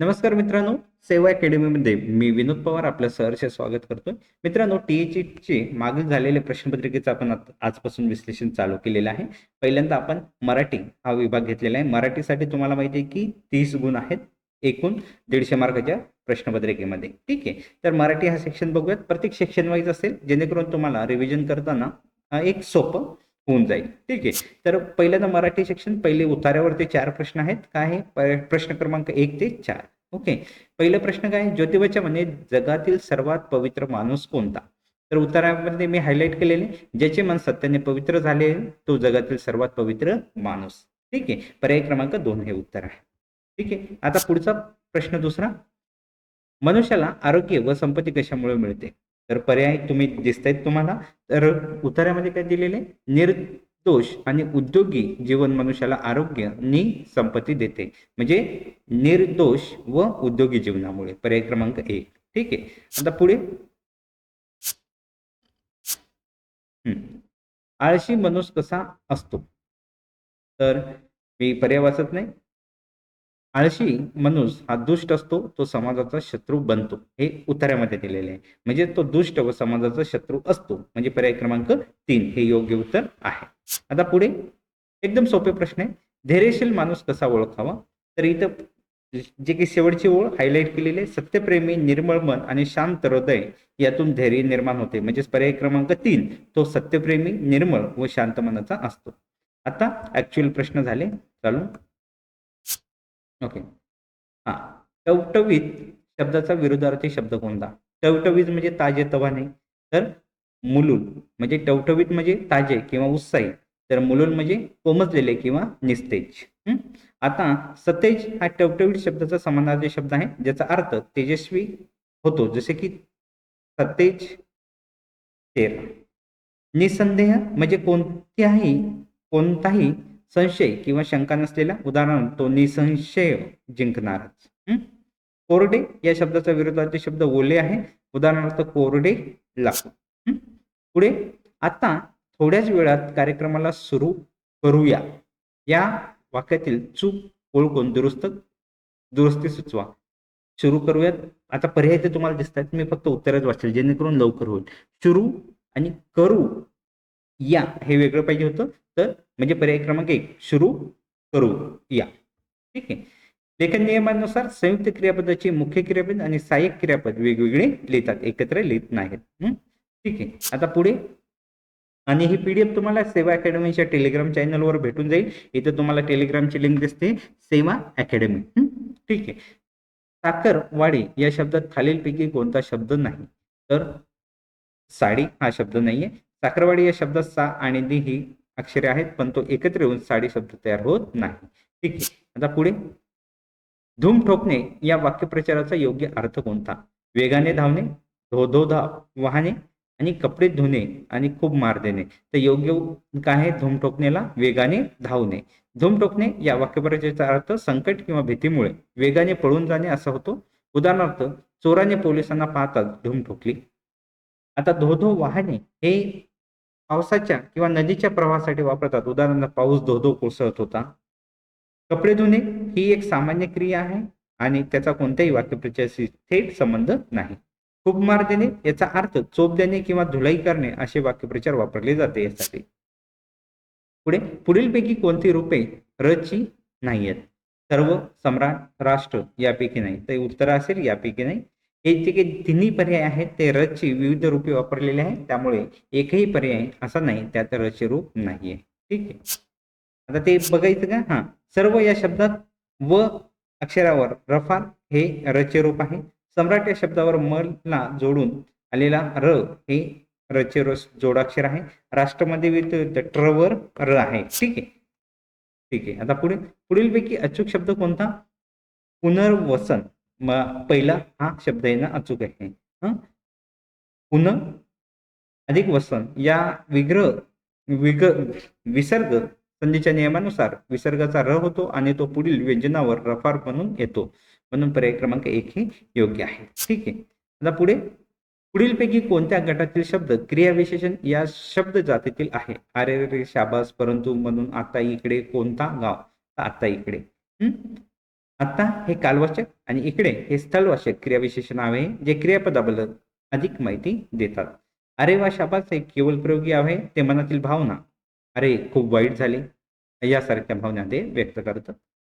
नमस्कार मित्रांनो सेवा अकॅडमीमध्ये मी विनोद पवार आपलं सहर्ष स्वागत करतोय. मित्रांनो टी मागील झालेल्या प्रश्नपत्रिकेचं आपण आजपासून विश्लेषण चालू केलेलं आहे. पहिल्यांदा आपण मराठी हा विभाग घेतलेला आहे. मराठीसाठी तुम्हाला माहिती आहे की तीस गुण आहेत एकूण दीडशे मार्काच्या प्रश्नपत्रिकेमध्ये. ठीक आहे. तर मराठी हा सेक्शन बघूयात. प्रत्येक सेक्शन वाईज असेल जेणेकरून तुम्हाला रिव्हिजन करताना एक सोपं होऊन जाईल. ठीक आहे. तर पहिल्यांदा मराठी सेक्शन पहिले उतार्यावरती चार प्रश्न आहेत. काय आहे? प्रश्न क्रमांक एक ते चार. ओके. पहिला प्रश्न काय ज्योतिबाच्या म्हणे जगातील सर्वात पवित्र माणूस कोणता? तर उत्तरामध्ये मी हायलाईट केलेले. ज्याचे मन सत्याने पवित्र झाले तो जगातील सर्वात पवित्र माणूस. ठीक आहे. पर्याय क्रमांक दोन हे उत्तर आहे. ठीक आहे. आता पुढचा प्रश्न दुसरा. मनुष्याला आरोग्य व संपत्ती कशामुळे मिळते? तर पर्याय तुम्ही दिसतायत तुम्हाला. तर उत्तरामध्ये काय दिलेले निर्दोष आणि उद्योगी जीवन मनुष्याला आरोग्य आणि संपत्ती देते. म्हणजे निर्दोष व उद्योगी जीवनामुळे. पर्याय क्रमांक एक. ठीक आहे? आता पुढे. हम्म. आळशी माणूस कसा असतो? तर मी पर्याय वाचत नाही. आळशी माणूस हा दुष्ट असतो तो समाजाचा शत्रू बनतो. हे उत्तरामध्ये दिलेले आहे. म्हणजे तो दुष्ट व समाजाचा शत्रू असतो. म्हणजे पर्याय क्रमांक तीन हे योग्य उत्तर आहे. आता पुढे एकदम सोपे प्रश्न आहे. धैर्यशील माणूस कसा ओळखावा? तर इथं जे काही शेवटची ओळ हायलाईट केलेली आहे. सत्यप्रेमी निर्मळ मन आणि शांत हृदय यातून धैर्य निर्माण होते. म्हणजेच पर्याय क्रमांक तीन तो सत्यप्रेमी निर्मळ व शांत मनाचा असतो. आता ऍक्च्युअल प्रश्न झाले. चालू. ओके हा. टवटवीत शब्दाचा विरुद्धार्थी शब्द कोणता? टवटवीत म्हणजे ताजे तवाने तर मुलुल म्हणजे टवटवीत म्हणजे ताजे किंवा उत्साही. तर मुलुल म्हणजे कोमजलेले किंवा निस्तेज. आता सतेज हा टवटवीत शब्दाचा समानार्थी शब्द आहे ज्याचा अर्थ तेजस्वी होतो. जसे की सतेज तेर. निसंदेह म्हणजे कोणत्याही कोणताही संशय किंवा शंका नसलेला उदाहरण तो निसंशय जिंकणारच. कोरडे या शब्दाचा विरोधार्थी शब्द ओले आहे. उदाहरणार्थ कोरडे लाकूड. पुढे आता थोड्याच वेळात कार्यक्रमाला सुरू करूया. या वाक्यातील चूक ओळखून दुरुस्त दुरुस्ती सुचवा. सुरू करूयात. आता पर्याय ते तुम्हाला दिसतात मी फक्त उत्तरच वाचेल. जेणेकरून लवकर होईल. सुरू आणि करू या हे वेगळं पाहिजे होतं. तर म्हणजे पर्याय क्रमांक एक सुरू करू. या. ठीक आहे. लेखन नियमानुसार संयुक्त क्रियापदाची मुख्य क्रियापद आणि सहाय्यक क्रियापद वेगवेगळे लिहितात एकत्र लिहित नाहीत. ठीक आहे. आता पुढे. आणि ही पीडीएफ तुम्हाला सेवा अकॅडमीच्या टेलिग्राम चॅनलवर भेटून जाईल. इथं तुम्हाला टेलिग्रामची लिंक दिसते. सेवा अकॅडमी. ठीक आहे. साखरवाडी या शब्दात खालीलपैकी कोणता शब्द नाही. तर साडी हा शब्द नाहीये. साखरवाडी या शब्दात सा आणि दी ही अक्षरे आहेत पण तो एकत्र येऊन साडी शब्द तयार होत नाही. ठीक आहे. आता पुढे. धूम ठोकणे या वाक्यप्रचाराचा योग्य अर्थ कोणता? वेगाने धावणे धो धो धाव वाहने आणि कपडे धुणे आणि खूप मार देणे. तर योग्य काय आहे? धूम ठोकणेला वेगाने धावणे. धूम ठोकणे या वाक्यप्रचाराचा अर्थ संकट किंवा भीतीमुळे वेगाने पळून जाणे असा होतो. उदाहरणार्थ चोराने पोलिसांना पाहताच धूम ठोकली. आता धो धो वाहने हे पावसाच्या किंवा नदीच्या प्रवाहासाठी वापरतात. उदाहरणार्थ पाऊस धो धो कोसळत होता. कपडे धुणे ही एक सामान्य क्रिया आहे आणि त्याचा कोणत्याही वाक्यप्रचाराशी थेट संबंध नाही. खूप मार देणे याचा अर्थ चोप देणे किंवा धुलाई करणे असे वाक्यप्रचार वापरले जाते यासाठी. पुढे पुढीलपैकी कोणती रूपे रची नाही आहेत सर्व सम्राट राष्ट्र यापैकी नाही. तर उत्तर असेल यापैकी नाही. हे जे काही तिन्ही पर्याय आहेत ते रची विविध रूपे वापरलेले आहेत. त्यामुळे एकही पर्याय असा नाही त्यात रचे रूप नाहीये. ठीक आहे? आता ते बघायचं का? हा. सर्व या शब्दात व अक्षरावर रफार हे रचे रूप आहे. सम्राट या शब्दावर मला जोडून आलेला र हे रचे जोडाक्षर आहे. राष्ट्रमध्ये विविध ट्रवर र आहे. ठीक आहे? ठीक आहे. आता पुढे पुढीलपैकी अचूक शब्द कोणता? पुनर्वसन. म पहिला हा शब्द येणं अचूक आहे. पुन अधिक वसन या विग्रह विग विसर्ग संधीच्या नियमानुसार विसर्गाचा र होतो आणि तो पुढील व्यंजनावर रफार म्हणून येतो. म्हणून पर्याय क्रमांक एक हे योग्य आहे. ठीक आहे. आता पुढे पुढीलपैकी कोणत्या गटातील शब्द क्रियाविशेषण या शब्द जातीतील आहे? अरे रे शाबास परंतु म्हणून आता इकडे कोणता गाव? आता इकडे. आता हे कालवाचक आणि इकडे हे स्थळवाचक क्रियाविशेषण आहे जे क्रियापदाबद्दल अधिक माहिती देतात. अरे वा शाबास हे केवळ प्रयोगी आहे ते मनातील भावना. अरे खूप वाईट झाले. यासारख्या भावना ते व्यक्त करतात.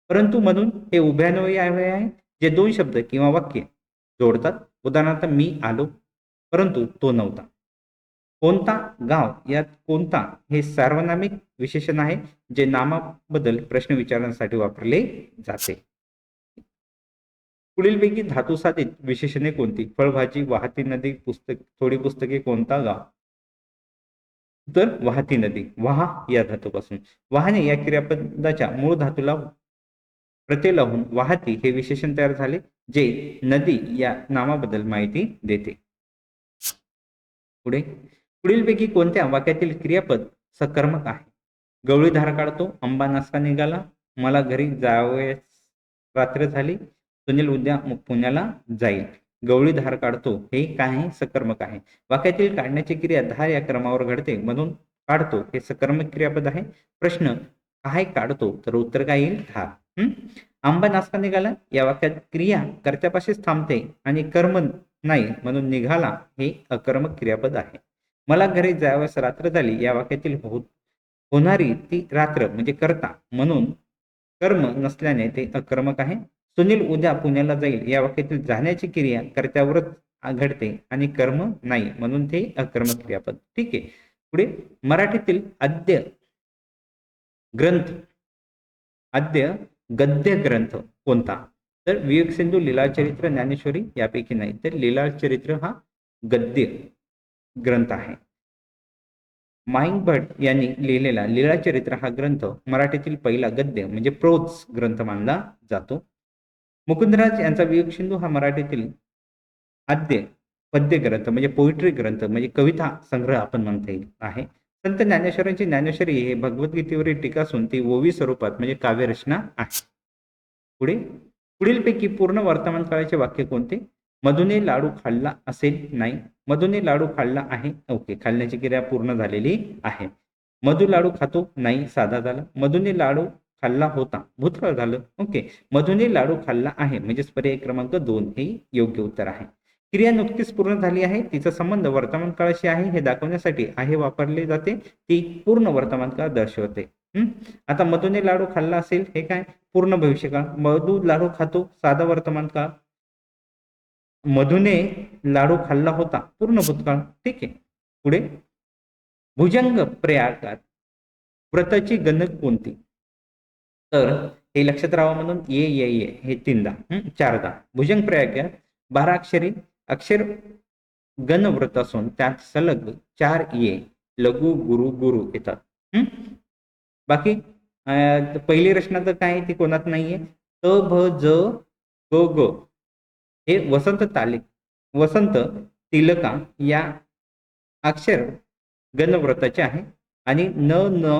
परंतु म्हणून हे उभ्यान्वयी आहे जे दोन शब्द किंवा वाक्य जोडतात. उदाहरणार्थ मी आलो परंतु तो नव्हता. कोणता गाव यात कोणता हे सार्वनामिक विशेषण आहे जे नामाबद्दल प्रश्न विचारण्यासाठी वापरले जाते? पुढीलपैकी धातुसाधित विशेषणे कोणती? फळभाजी वाहती नदी पुस्तक थोडी पुस्तके कोणता गाव? तर वाहती नदी वाहा या धातूपासून. वाहने या क्रियापदाच्या मूळ धातूला प्रत्यय लावून वाहती हे विशेषण तयार झाले जे नदी या नामाबद्दल माहिती देते. पुढे पुढीलपैकी कोणत्या वाक्यातील क्रियापद सकर्मक आहे? गवळी धार काढतो आंबा नासका निघाला मला घरी जावयास रात्र झाली सुनील उद्या पुण्याला जाईल. गवळी धार काढतो. हे काय आहे? सकर्मक आहे. वाक्यातील काढण्याची क्रिया धार या क्रमावर घडते. म्हणून काढतो. हे सकर्मक क्रियापद आहे. प्रश्न काय काढतो तर उत्तर काय येईल? धार. आंबा नाचका निघाला. या वाक्यात क्रिया कर्त्यापाशीच थांबते आणि कर्म नाही म्हणून निघाला. हे अकर्मक क्रियापद आहे. मला घरी जावयास रात्र झाली. या वाक्यातील हो होणारी ती रात्र म्हणजे करता म्हणून कर्म नसल्याने ते अकर्मक आहे. सुनील उद्या पुण्याला जाईल. या वाक्यातील जाण्याची क्रिया कर्त्यावरच घडते आणि कर्म नाही म्हणून ते अकर्म क्रियापद ठीक आहे. पुढे मराठीतील आद्य ग्रंथ. आद्य गद्य ग्रंथ कोणता? तर विवेक सिंधू लीलाचरित्र ज्ञानेश्वरी यापैकी नाही. तर लीला चरित्र हा गद्य ग्रंथ आहे. माईंग भट यांनी लिहिलेला लीलाचरित्र हा ग्रंथ मराठीतील पहिला गद्य म्हणजे प्रोज ग्रंथ मानला जातो. मुकुंदराज यांचा विवेक सिंधू हा मराठीतील आद्य पद्य ग्रंथ म्हणजे पोइट्री ग्रंथ म्हणजे कविता संग्रह आपण म्हणता येईल आहे. संत ज्ञानेश्वरांची ज्ञानेश्वरी हे भगवद्गीतेवरील टीका असून ती ओवी स्वरूपात म्हणजे काव्यरचना आहे. पुढे पुढीलपैकी पूर्ण वर्तमान काळाचे वाक्य कोणते? मधुने लाडू खाल्ला असेल नाही. मधुने लाडू खाल्ला आहे. ओके खाल्ल्याची क्रिया पूर्ण झालेली आहे. मधु लाडू खातो नाही साधा झाला. मधुने लाडू खाल्ला होता. भूतकाळ झालं. ओके. मधुने लाडू खाल्ला आहे. म्हणजेच पर्याय क्रमांक दोन हे योग्य उत्तर आहे. क्रिया नुकतीच पूर्ण झाली आहे. तिचा संबंध वर्तमान काळाशी आहे. हे दाखवण्यासाठी आहे वापरले जाते. ती पूर्ण वर्तमान काळ दर्शवते. आता मधुने लाडू खाल्ला असेल हे काय? पूर्ण भविष्यकाळ मधू लाडू खातो. साधा वर्तमान काळ. मधुने लाडू खाल्ला होता. पूर्ण भूतकाळ. ठीक आहे. पुढे. भुजंग प्रयागात. व्रताची गणक कोणती? तर हे लक्षात राहावं म्हणून ये ये ये हे तीनदा चारदा. भुजंग प्रयाग बारा अक्षरी अक्षर गणव्रत असून त्यात सलग चार ये लघु गुरु गुरु येतात. बाकी पहिली रचना तर काय ती कोणात नाहीये? त भ ज ग ग. हे वसंत तालिक वसंत तिलका या अक्षर गणव्रताचे आहे. आणि न न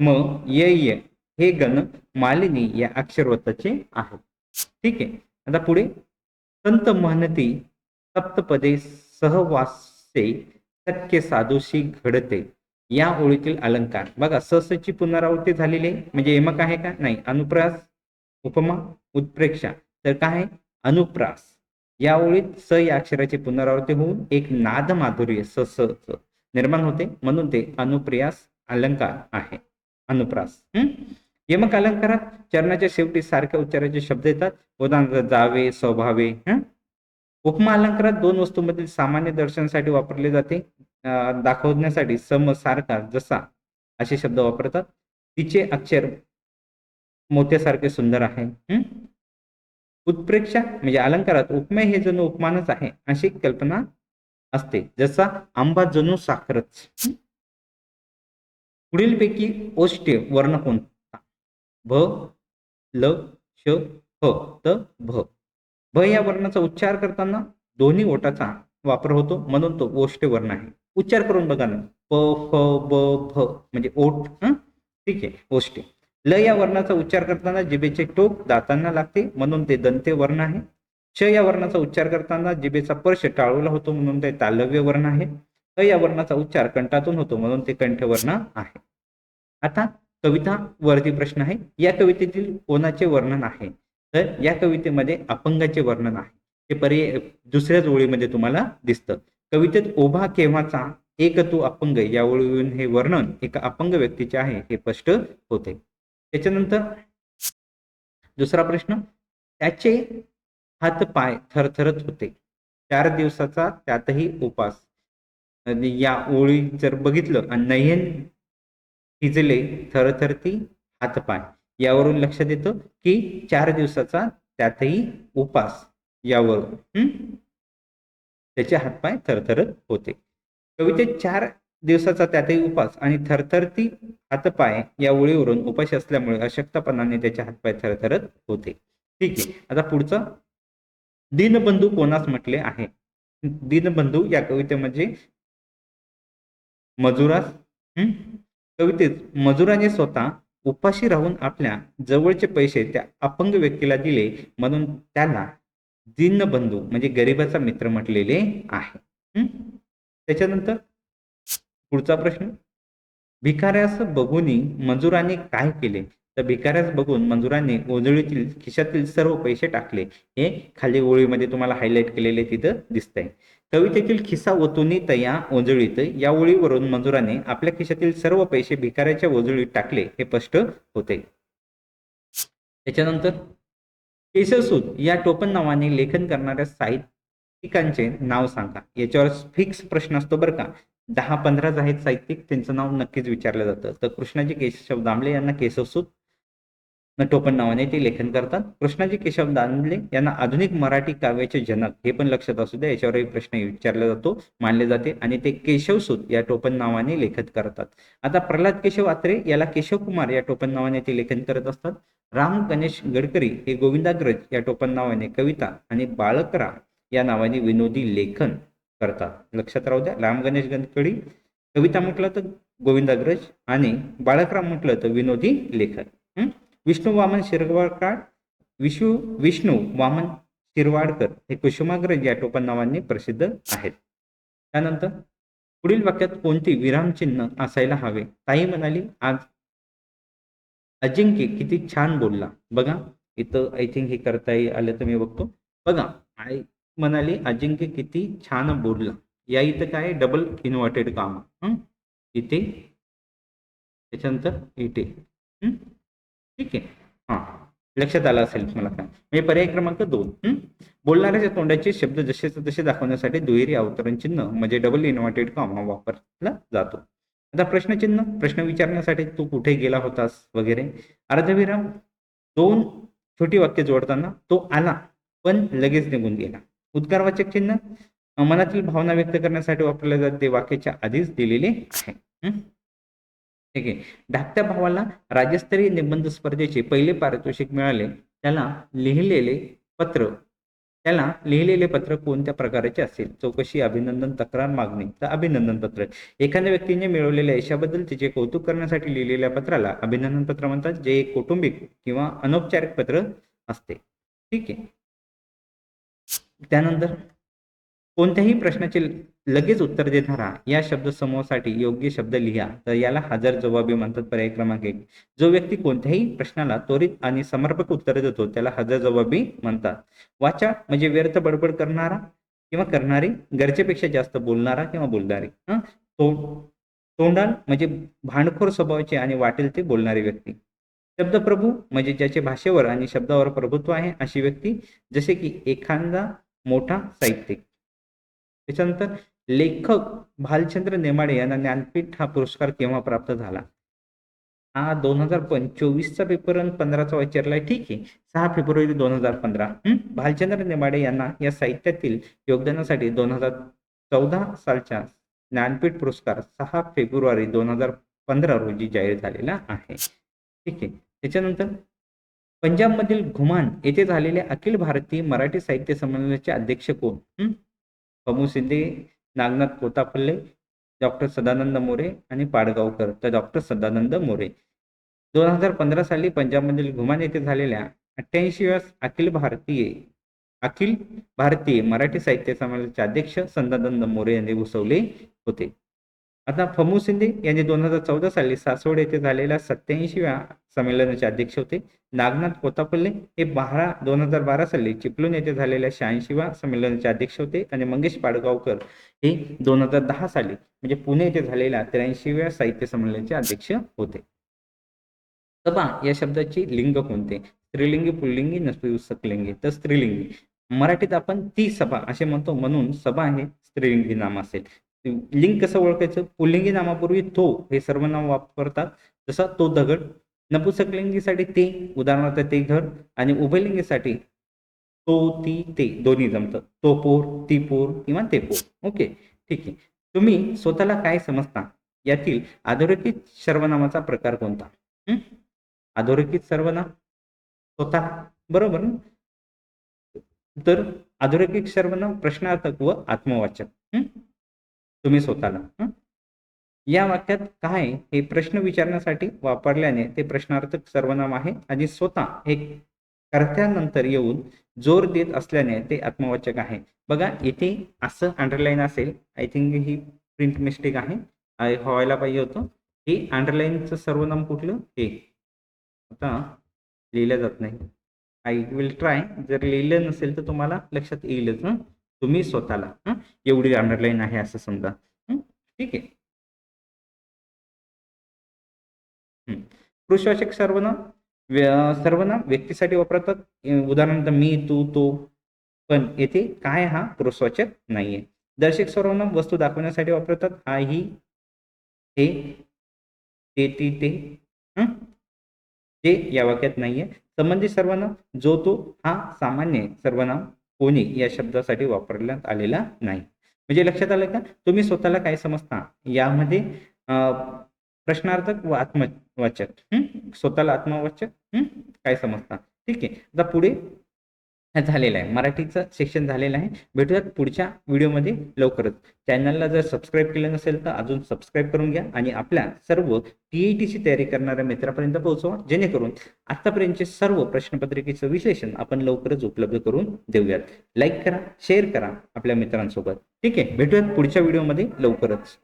म ये. हे गण मालिनी या अक्षरव्रताचे आहेत. ठीक आहे? आता पुढे. संत महनती सप्तपदे सहवासे सत्य साधूशी घडते. या ओळीतील अलंकार. बघा ससची पुनरावृत्ती झालेली आहे. म्हणजे यमक आहे का? नाही. अनुप्रास उपमा उत्प्रेक्षा. तर काय आहे? अनुप्रास. या ओळीत स या अक्षराची पुनरावृत्ती होऊन एक नाद माधुर्य स स च निर्माण होते. म्हणून ते अनुप्रियास अलंकार आहे. अनुप्रास. हम्म यमक अलंकारात चरणाच्या शेवटी सारख्या उच्चाराचे शब्द येतात. उदाहरणार्थ जावे स्वभावे उपमा अलंकारात दोन वस्तूंमधील सामान्य दर्शनासाठी वापरले जाते. दाखवण्यासाठी सम सारखा जसा असे शब्द वापरतात. तिचे अक्षर मोत्यासारखे सुंदर आहे. उत्प्रेक्षा म्हणजे अलंकारात उपमे हे जणू उपमानच आहे. अशी कल्पना असते. जसा आंबा जणू साखरच. पुढीलपैकी ओष्टे वर्ण कोणता? भ ल श ह त भ. भ या वर्णाचा उच्चार करताना दोन्ही ओटाचा वापर होतो. म्हणून तो ओष्ठ्य वर्ण आहे. उच्चार करून बघा ना. प फ ब भ म्हणजे ओठ ठीक आहे ओष्ठ ल या वर्णाचा उच्चार करताना जिबेचे टोक दातांना लागते. म्हणून ते दंते वर्ण आहे. श या वर्णाचा उच्चार करताना जिबेचा स्पर्श टाळूला होतो. म्हणून ते तालव्य वर्ण आहे. अ या वर्णाचा उच्चार कंठातून होतो. म्हणून ते कंठवर्ण आहे. आता कविता वरती प्रश्न आहे. या कवितेतील कोणाचे वर्णन आहे? तर या कवितेमध्ये अपंगाचे वर्णन आहे. हे पर्याय दुसऱ्याच ओळीमध्ये तुम्हाला दिसतं. कवितेत ओभा केव्हाचा? एक तू अपंग. या ओळीवरून हे वर्णन एका अपंग व्यक्तीचे आहे हे स्पष्ट होते. त्याच्यानंतर दुसरा प्रश्न. त्याचे हात पाय थरथरत होते. चार दिवसाचा त्यातही उपास. आणि या ओळी जर बघितलं आणि नयन हिजले थरथरती हातपाय. यावरून लक्षात येतं की चार दिवसाचा त्यातही उपास यावरून त्याचे हातपाय थरथरत होते. कवितेत चार दिवसाचा त्यातही उपास आणि थरथरती हातपाय या ओळीवरून उपास असल्यामुळे अशक्तपणाने त्याचे हातपाय थरथरत होते. ठीक आहे आता पुढचं. दीनबंधू कोणास म्हटले आहे? दीनबंधू या कवितेमध्ये मजुरास कवितेत मजुराने स्वतः उपाशी राहून आपल्या जवळचे पैसे त्या अपंग व्यक्तीला दिले म्हणून त्याला दीनबंधू म्हणजे गरिबाचा मित्र म्हटलेले आहे. त्याच्यानंतर पुढचा प्रश्न. भिकाऱ्यास बघूनही मजुराने काय केले? तर भिकाऱ्यास बघून मजुराने ओजळीतील खिशातील सर्व पैसे टाकले. हे खाली ओळीमध्ये तुम्हाला हायलाईट केलेले तिथं दिसतंय. कवितेतील खिसा ओतुनी तया ओजळीत या ओळीवरून मजुराने आपल्या खिशातील सर्व पैसे भिकाऱ्याच्या ओजळीत टाकले हे स्पष्ट होते. त्याच्यानंतर केशवसूत या टोपण नावाने लेखन करणाऱ्या साहित्यिकांचे नाव सांगा. याच्यावर फिक्स प्रश्न असतो बरं का. दहा पंधरा आहेत साहित्यिक त्यांचं नाव नक्कीच विचारलं जातं. तर कृष्णाजी केशव दामले यांना केशवसूत न टोपण नावाने ते लेखन करतात. कृष्णाजी केशव दानले यांना आधुनिक मराठी काव्याचे जनक हे पण लक्षात असू द्या याच्यावरही प्रश्न विचारला जातो मानले जाते आणि ते केशवसूत या टोपण नावाने लेखन करतात. आता प्रल्हाद केशव आत्रे याला केशव कुमार या टोपण नावाने ते लेखन करत असतात. राम गणेश गडकरी हे गोविंदाग्रज या टोपण नावाने कविता आणि बाळकरा या नावाने विनोदी लेखन करतात. लक्षात राहू द्या राम गणेश गडकरी कविता म्हटलं तर गोविंदाग्रज आणि बाळकराम म्हटलं तर विनोदी लेखन. हम्म विष्णू वामन शिरवाडकर विषू विष्णू वामन शिरवाडकर हे कुसुमाग्रज या टोपण नावाने प्रसिद्ध आहेत. त्यानंतर पुढील वाक्यात कोणते विरामचिन्ह असायला हवे? ताई म्हणाली आज अजिंक्य किती छान बोलला. बघा इथं आय थिंक हे करता आलं तर मी बघतो. बघा आई म्हणाली अजिंक्य किती छान बोलला. या इथं काय? डबल इन्व्हर्टेड काम. इथे. त्याच्यानंतर इथे. ठीक आहे. हां लक्षात आलं असेल तुम्हाला काय म्हणजे पर्याय क्रमांक दोन. बोलणाऱ्याच्या तोंडाचे शब्द जसेच तसे दाखवण्यासाठी दुहेरी अवतरण चिन्ह म्हणजे डबल इन्व्हर्टेड कॉमा वापरला जातो. आता प्रश्नचिन्ह प्रश्न विचारण्यासाठी तू कुठे गेला होतास वगैरे? अर्धविराम दोन छोटी वाक्य जोडताना तो आला पण लगेच निघून गेला. उद्गारवाचक चिन्ह मनातील भावना व्यक्त करण्यासाठी वापरले जाते वाक्याच्या आधीच दिलेले आहे. ठीक आहे. धाकट्या भावाला राज्यस्तरीय निबंध स्पर्धेचे पहिले पारितोषिक मिळाले. त्याला लिहिलेले पत्र त्याला लिहिलेले पत्र कोणत्या प्रकारचे असेल? चौकशी अभिनंदन तक्रार मागणी. तर अभिनंदन पत्र. एखाद्या व्यक्तीने मिळवलेल्या यशाबद्दल तिचे कौतुक करण्यासाठी लिहिलेल्या पत्राला अभिनंदन पत्र म्हणतात जे एक कौटुंबिक किंवा अनौपचारिक पत्र असते. ठीक आहे. त्यानंतर कोणत्याही प्रश्नाचे लगेच उत्तर देणारा या शब्दसमूहासाठी योग्य शब्द लिहा. तर याला हजर जबाबी म्हणतात. पर्याय क्रमांक एक. जो व्यक्ती कोणत्याही प्रश्नाला त्वरित आणि समर्पक उत्तर देतो त्याला हजर जबाबी म्हणतात. वाचा म्हणजे व्यर्थ बडबड करणारा किंवा करणारी गरजेपेक्षा जास्त बोलणारा किंवा बोलणारी. हं? तोंडाल म्हणजे भांडखोर स्वभावाचे आणि वाटेल ते बोलणारी व्यक्ती. शब्दप्रभू म्हणजे ज्याचे भाषेवर आणि शब्दावर प्रभुत्व आहे अशी व्यक्ती जसे की एखादा मोठा साहित्यिक. त्याच्यानंतर लेखक भालचंद्र नेमाडे यांना ज्ञानपीठ हा पुरस्कार केव्हा प्राप्त झाला? हा दोन हजार पंचवीसचा पेपर आणि पंधराचा विचारलाय ठीक आहे. सहा फेब्रुवारी दोन हजार पंधरा. भालचंद्र नेमाडे यांना या साहित्यातील योगदानासाठी दोन हजार चौदा सालच्या ज्ञानपीठ पुरस्कार सहा फेब्रुवारी दोन हजार पंधरा रोजी जाहीर झालेला आहे. ठीक आहे. त्याच्यानंतर पंजाबमधील घुमान येथे झालेल्या अखिल भारतीय मराठी साहित्य संमेलनाचे अध्यक्ष कोण? हं? पमू शिंदे नागनाथ कोतापल्ले डॉक्टर सदानंद मोरे आणि पाडगावकर तर डॉक्टर सदानंद मोरे दोन हजार पंधरा साली पंजाबमधील घुमान येथे झालेल्या अठ्ठ्याऐंशी अखिल भारतीय अखिल भारतीय मराठी साहित्य समाजाचे अध्यक्ष सदानंद मोरे यांनी घुसवले होते आता फमू शिंदे यांनी दोन हजार चौदा साली सासवड येथे झालेल्या सत्याऐंशीव्या संमेलनाचे अध्यक्ष होते. नागनाथ कोतापल्ले हे बारा दोन हजार बारा साली चिपलून येथे झालेल्या शहाऐंशीव्या संमेलनाचे अध्यक्ष होते आणि मंगेश पाडगावकर हे दोन हजार दहा साली म्हणजे पुणे येथे झालेल्या त्र्याऐंशीव्या साहित्य संमेलनाचे अध्यक्ष होते. सभा या शब्दाची लिंग कोणते? स्त्रीलिंगी पुल्लिंगी नपुंसकलिंगी तर स्त्रीलिंगी. मराठीत आपण ती सभा असे म्हणतो म्हणून सभा हे स्त्रीलिंगी नाम असेल. लिंग कसं ओळखायचं? पुल्लिंगी नामापूर्वी तो हे सर्वनाम वापरतात. जसा तो दगड नपुसकलिंगीसाठी ते उदाहरणार्थ ते घर आणि उभयलिंगीसाठी तो ती ते दोन्ही जमतं. तो पोर ती पोर किंवा ते पोर. ओके ठीक आहे. तुम्ही स्वतःला काय समजता? यातील अधोरेखित सर्वनामाचा प्रकार कोणता? आधोरेखित अधोरेखित सर्वनाम? स्वतः. बरोबर तर अधोरेखित सर्वनाम प्रश्नार्थक व आत्मवाचक. तुम्ही स्वतःला. या वाक्यात काय हे प्रश्न विचारण्यासाठी वापरल्याने ते प्रश्नार्थक सर्वनाम आहे आणि स्वतः हे कर्त्यानंतर येऊन जोर देत असल्याने ते आत्मवाचक आहे. बघा इथे असं अंडरलाईन असेल आय थिंक ही प्रिंट मिस्टेक आहे. व्हायला पाहिजे होतं. हे अंडरलाईनचं सर्वनाम कुठलं? हे. आता लिहिलं जात नाही. आय विल ट्राय जर लिहिलं नसेल तर तुम्हाला लक्षात येईलच तुम्ही स्वतःला एवढी अंडरलाईन आहे असं समजा ठीक आहे. हं. पुरुषवाचक सर्वनाम सर्वनाम व्यक्तीसाठी वापरतात. उदाहरणार्थ मी तू तो पण येथे काय हा पुरुषवाचक नाहीये. दर्शक सर्वनाम वस्तू दाखवण्यासाठी वापरतात. हा ही हे ते ती ते ते या वाक्यात नाहीये. संबंधित सर्वनाम जो तो हा सामान्य सर्वनाम कोणी या शब्दासाठी वापरण्यात आलेला नाही. म्हणजे लक्षात आलं का? तुम्ही स्वतःला काय समजता? यामध्ये प्रश्नार्थक व आत्मवाचक. स्वतःला आत्मवाचक? काय समजता? ठीक आहे. आता पुढे झालेलं आहे. मराठीचं सेक्शन झालेलं आहे. भेटूयात पुढच्या व्हिडिओमध्ये लवकरच. चॅनलला जर सबस्क्राईब केलं नसेल तर अजून सबस्क्राईब करून घ्या आणि आपल्या सर्व टी ई टीची तयारी करणाऱ्या मित्रापर्यंत पोहोचवा. जेणेकरून आतापर्यंतचे सर्व प्रश्नपत्रिकेचं विश्लेषण आपण लवकरच उपलब्ध करून देऊयात. लाईक करा शेअर करा आपल्या मित्रांसोबत. ठीक आहे. भेटूयात पुढच्या व्हिडिओमध्ये लवकरच.